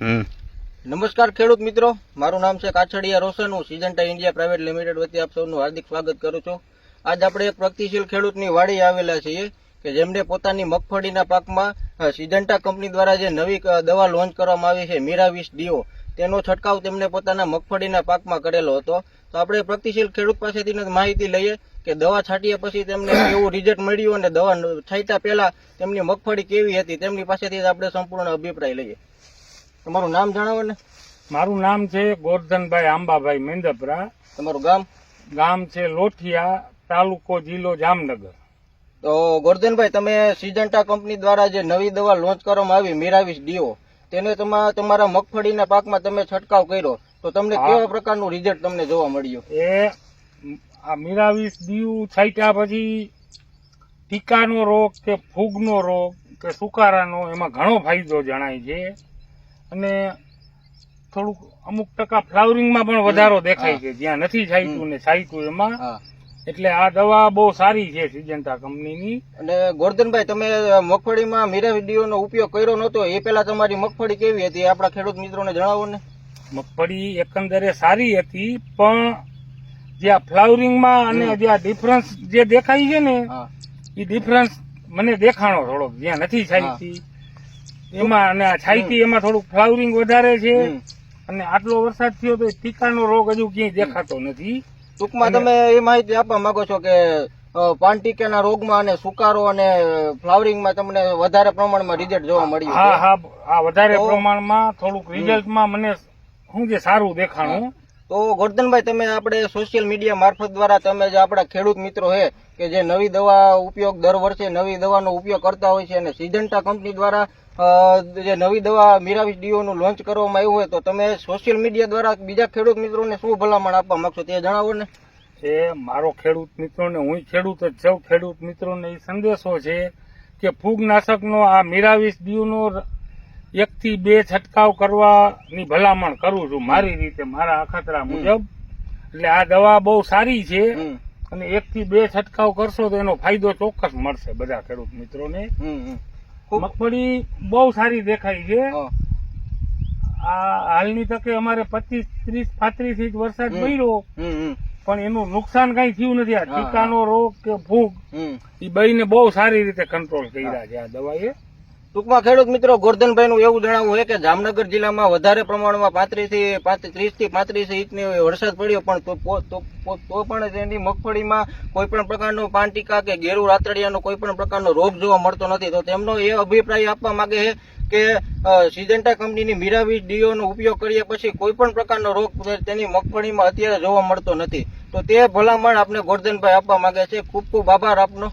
નમસ્કાર ખેડૂત મિત્રો. મારું નામ છે કાછડિયા રોશન હું સિજન્ટા ઇન્ડિયા પ્રાઇવેટ લિમિટેડ વતી આપ સૌનું હાર્દિક સ્વાગત કરું છું. આજ આપણે એક પ્રગતિશીલ ખેડૂતની વાડી આવેલા છીએ કે જેમને પોતાની મગફળીના પાકમાં સિજન્ટા કંપની દ્વારા જે નવી દવા લોન્ચ કરવામાં આવી છે મીરાવીસ ડીઓ, તેનો છંટકાવ તેમને પોતાના મગફળીના પાકમાં કરેલો હતો. તો આપણે પ્રગતિશીલ ખેડૂત પાસેથી માહિતી લઈએ કે દવા છાંટ્યા પછી તેમને કેવું રિઝલ્ટ મળ્યું અને દવા છાંટ્યા પહેલા તેમની મગફળી કેવી હતી, તેમની પાસેથી આપણે સંપૂર્ણ અભિપ્રાય લઈએ. તમારું નામ જણાવો ને. મારું નામ છે ગોરધનભાઈ આંબાભાઈ મેંદપરા તમારું ગામ? ગામ છે લોઠિયા તાલુકો જિલ્લો જામનગર. તો ગોરધનભાઈ તમે સિજન્ટા કંપની દ્વારા જે નવી દવા લોન્ચ કરવામાં આવી મીરાવીસ ડીઓ તેને તમા- તમારા મગફળીના પાકમાં તમે છંટકાવ કર્યો. તો તમને કેવા પ્રકારનું રિઝલ્ટ તમને જોવા મળ્યું? એ આ મીરાવીસ દીવ છાંટ્યા પછી ટીકાનો રોગ કે ફૂગનો રોગ કે સુકારાનો એમાં ઘણો ફાયદો જણાય છે. અને થોડુંક અમુક ટકા ફ્લાવરિંગમાં પણ વધારો દેખાય છે. જ્યાં નથી છાંટ્યું ને છાંટ્યું એમાં. એટલે આ દવા બહુ સારી છે સિજનતા કંપનીની. અને ગોરધનભાઈ તમે મગફળીમાં મીરાવીસ ઉપયોગ કર્યો નહોતો. એ પહેલા તમારી મગફળી કેવી હતી? આપણા ખેડૂત મિત્રોને જણાવો ને. મગફળી એકંદરે સારી હતી પણ જે આ ફ્લાવરિંગમાં અને. જે આ ડિફરન્સ જે દેખાય છે ને એ ડિફરન્સ મને દેખાણો થોડોક જ્યાં નથી છાઈતી એમાં અને આ એમાં થોડુંક ફ્લાવરિંગ વધારે છે. અને આટલો વરસાદ થયો તો ટીકાનો રોગ હજુ ક્યાંય દેખાતો નથી. ટૂંકમાં તમે એ માહિતી આપવા માંગો છો કે પાન ટીકાના રોગમાં અને સુકારો અને ફ્લાવરિંગમાં તમને વધારે પ્રમાણમાં રિઝલ્ટ જોવા મળ્યું હા હા આ વધારે પ્રમાણમાં થોડુંક રિઝલ્ટમાં મને શું છે સારું દેખાણું. તો ગોરધનભાઈ તમે આપણે સોશિયલ મીડિયા મારફત દ્વારા તમે જે આપણા ખેડૂત મિત્રો છે કે જે નવી દવા ઉપયોગ દર વર્ષે નવી દવાનો ઉપયોગ કરતા હોય છે અને સિજન્ટા કંપની દ્વારા જે નવી દવા મીરાવીસ ડીઓનું લોન્ચ કરવામાં આવ્યું હોય તો તમે સોશિયલ મીડિયા દ્વારા બીજા ખેડૂત મિત્રોને શું ભલામણ આપવા માગશો તે જણાવો ને. એ મારો ખેડૂત મિત્રોને હું ખેડૂત જ છું. ખેડૂત મિત્રોને એ સંદેશો છે કે ફૂગનાશકનો આ મીરાવીસ ડીઓનો એકથી બે છંટકાવ કરવાની ભલામણ કરું છું મારી રીતે મારા અખતરા મુજબ. એટલે આ દવા બહુ સારી છે અને એકથી બે છંટકાવ કરશો તો એનો ફાયદો ચોક્કસ મળશે બધા ખેડૂત મિત્રોને. મગફળી? બહુ સારી દેખાય છે. આ હાલની તકે અમારે પચીસ ત્રીસ પાંત્રીસ ઇંચ વરસાદ પડ્યો. પણ એનું નુકસાન કઈ થયું નથી. આ ટીકાનો રોગ કે હમ. એ બેયને બહુ સારી રીતે કંટ્રોલ કર્યા છે આ દવાએ. ટૂંકમાં ખેડૂત મિત્રો ગોરધનભાઈ નું એવું જણાવવું કે જામનગર જિલ્લામાં વધારે પ્રમાણમાં પાંત્રીસથી ત્રીસથી પાંત્રીસ ઇંચની વરસાદ પડ્યો, પણ તો પણ તેની મગફળીમાં કોઈ પણ પ્રકારનો પાંટીકા કે ગેરુ રાતડિયાનો કોઈ પણ પ્રકારનો રોગ જોવા મળતો નથી. તો તેમનો એ અભિપ્રાય આપવા માંગે છે કે સિજન્ટા કંપનીની મીરાવી ડીઓનો ઉપયોગ કર્યા પછી કોઈ પણ પ્રકારનો રોગ તેની મગફળીમાં અત્યારે જોવા મળતો નથી. તો તે ભલામણ આપને ગોરધનભાઈ આપવા માંગે છે. ખૂબ ખૂબ આભાર આપનો.